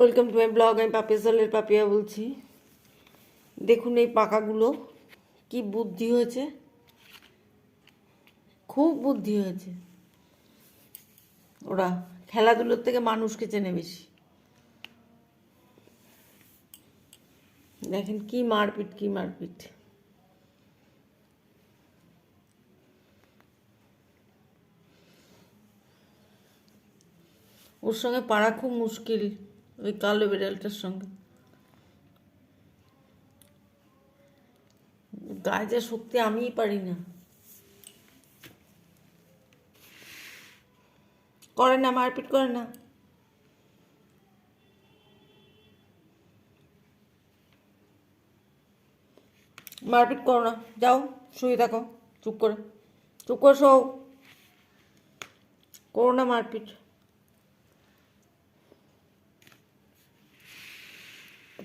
Welcome to my blog, আমি পাপিয়াজলের পাপিয়া বলছি। দেখুন এই পাকাগুলো, কি বুদ্ধি হয়েছে। খুব বুদ্ধি হয়েছে। ওরা খেলাধুলোর থেকে মানুষকে চেনে বেশি। দেখেন কি মারপিট কি মারপিট। ওর সঙ্গে পারা খুব মুশকিল। ওই কালো বিড়ালটার সঙ্গে। গায়ে শক্তি আমিই পারি না। করে না, মারপিট করে না। মারপিট করো না, যাও, শুয়ে থাকো, চুপ করে চুপ করে শো করো না মারপিট।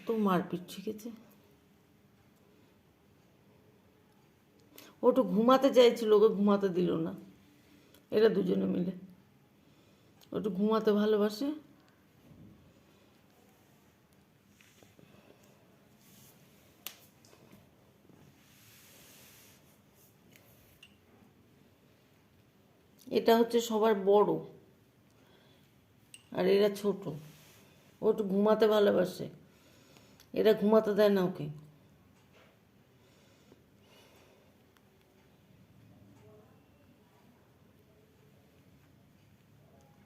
তো মারপিট শিখেছে। ও তো ঘুমাতে চাইছিল, ওকে ঘুমাতে দিল না। এরা দুজনে মিলে। ও একটু ঘুমাতে ভালোবাসে। এটা হচ্ছে সবার বড়। আর এরা ছোট। ও ঘুমাতে ভালোবাসে। এরা ঘুমাতে দেয় না ওকে।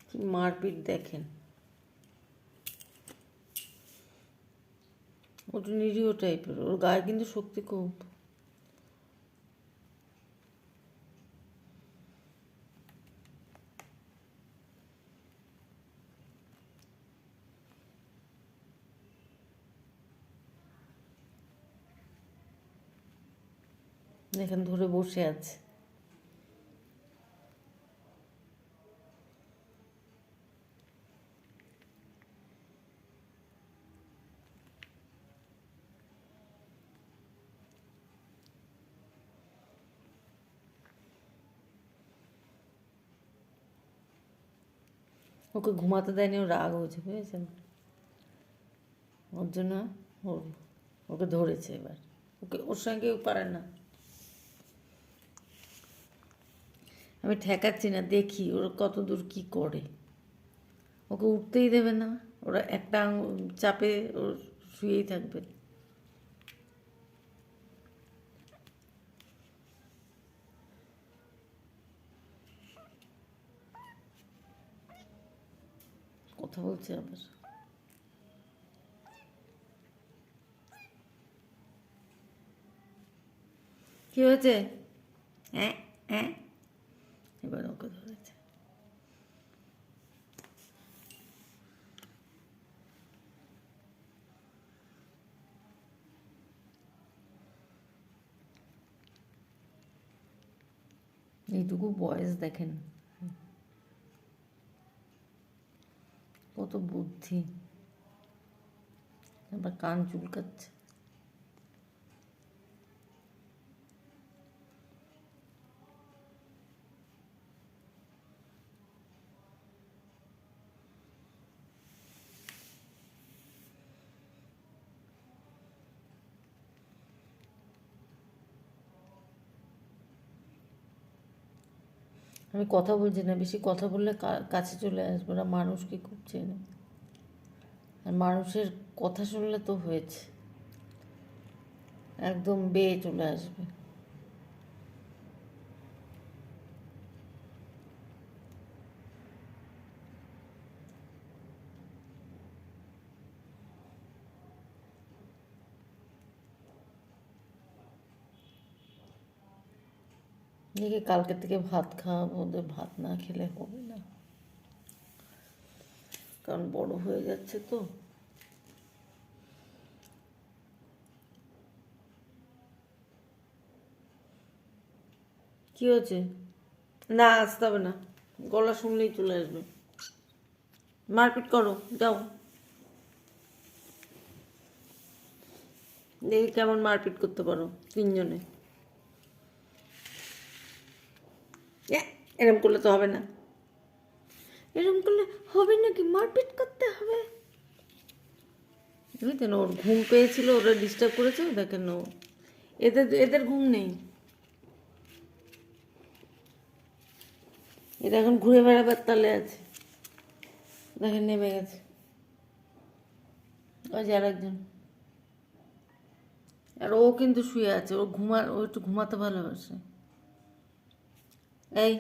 কি মারপিট দেখেন। ওটা নিরীহ টাইপের ওর গায়ে কিন্তু শক্তি খুব। এখানে ধরে বসে আছে। ওকে ঘুমাতে দেয়নি ও রাগ হয়েছে, বুঝেছেন? ওর জন্য ওর ওকে ধরেছে এবার। ওকে ওর সঙ্গে পারে না। আমি ঠেকাচ্ছি না, দেখি ওরা কত দূর কী করে। ওকে উঠতেই দেবে না, ওরা একটা চাপে ওর শুয়েই থাকবে। কথা বলছে আবার। কি হয়েছে? হ্যাঁ হ্যাঁ। এবার ওকে ধরেছে এইটুকু বয়স দেখেন কত বুদ্ধি আবার কান চুলকাচ্ছে আমি কথা বলছি না, বেশি কথা বললে কাছে চলে আসবে ওরা মানুষকে খুব চেনে। আর মানুষের কথা শুনলে তো হয়েছে। একদম বেয়ে চলে আসবে। দেখি কালকে থেকে ভাত খাওয়াবো, ওদের ভাত না খেলে হবে না। কারণ বড় হয়ে যাচ্ছে তো। কি হয়েছে? না, আসতে হবে না। গলা শুনলেই চলে আসবে। মারপিট করো, যাও। দেখি কেমন মারপিট করতে পারো তিনজনে। এরম করলে তো হবে না। এরম করলে হবে নাকি? মারপিট করতে হবে। বুঝলেন ওর ঘুম পেয়েছিল, ওরা ডিস্টার্ব করেছে, দেখেন ও। এদের এদের ঘুম নেই। এটা এখন ঘুরে বেড়াবার তালে আছে। দেখেন, নেমে গেছে। ওই যে আরেকজন। আর ও কিন্তু শুয়ে আছে, ও ঘুমা, ও একটু ঘুমাতে ভালোবাসে। এই,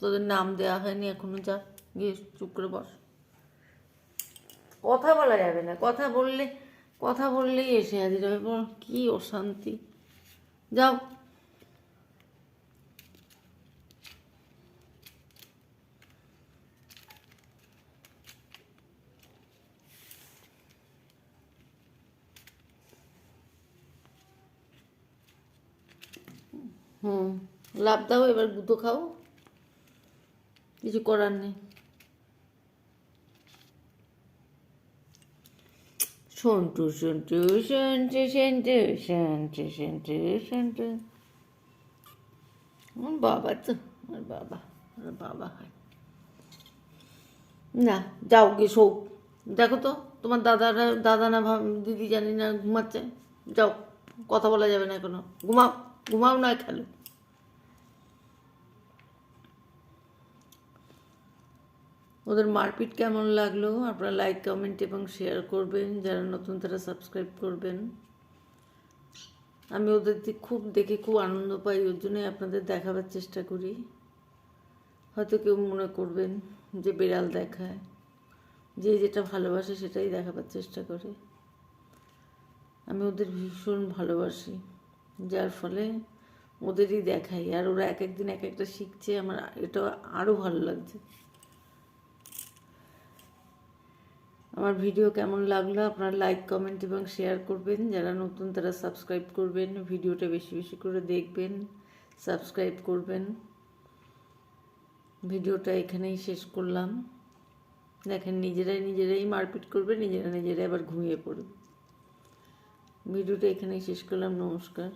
তোদের নাম দেওয়া হয়নি এখনও, যা, গিয়ে চুপ করে বস। কথা বলা যাবে না, কথা বললে, কথা বললেই এসে হাজির হবে, বল, কি অশান্তি। যাও। হুম। লাভ দাও, এবার গুঁতো খাও। কিছু করার নেই। সন্টু সন্টু সন্টু সন্টু সন্টু সন্টু সন্টু আমার বাবা তো, আমার বাবা আমার বাবা হয়। না, যাও গিয়ে শোক দেখো তো, তোমার দাদারা, দাদা না ভাব, দিদি জানি না ঘুমাচ্ছে। যাও, কথা বলা যাবে না এখনও। ঘুমাও ঘুমাও নয় খেলো ওদের মারপিট কেমন লাগল? আপনারা লাইক কমেন্ট এবং শেয়ার করবেন। যারা নতুন, তারা সাবস্ক্রাইব করবেন। আমি ওদের খুব দেখে খুব আনন্দ পাই, ওর জন্যই আপনাদের দেখাবার চেষ্টা করি। হয়তো কেউ মনে করবেন যে বিড়াল দেখায়। যে যেটা ভালোবাসে সেটাই দেখাবার চেষ্টা করে। আমি ওদের ভীষণ ভালোবাসি, যার ফলে ওদেরই দেখাই। আর ওরা এক একদিন এক একটা শিখছে। আমার এটা আরও ভালো লাগছে। আমার ভিডিও কেমন লাগল আপনারা লাইক কমেন্ট এবং শেয়ার করবেন। যারা নতুন তারা সাবস্ক্রাইব করবেন। ভিডিওটা বেশি বেশি করে দেখবেন সাবস্ক্রাইব করবেন। ভিডিওটা এখানেই শেষ করলাম। দেখেন নিজেরাই নিজেরাই মারপিট করবে নিজেরা নিজেরাই আবার ঘুমিয়ে পড়বে ভিডিওটা এখানেই শেষ করলাম। নমস্কার।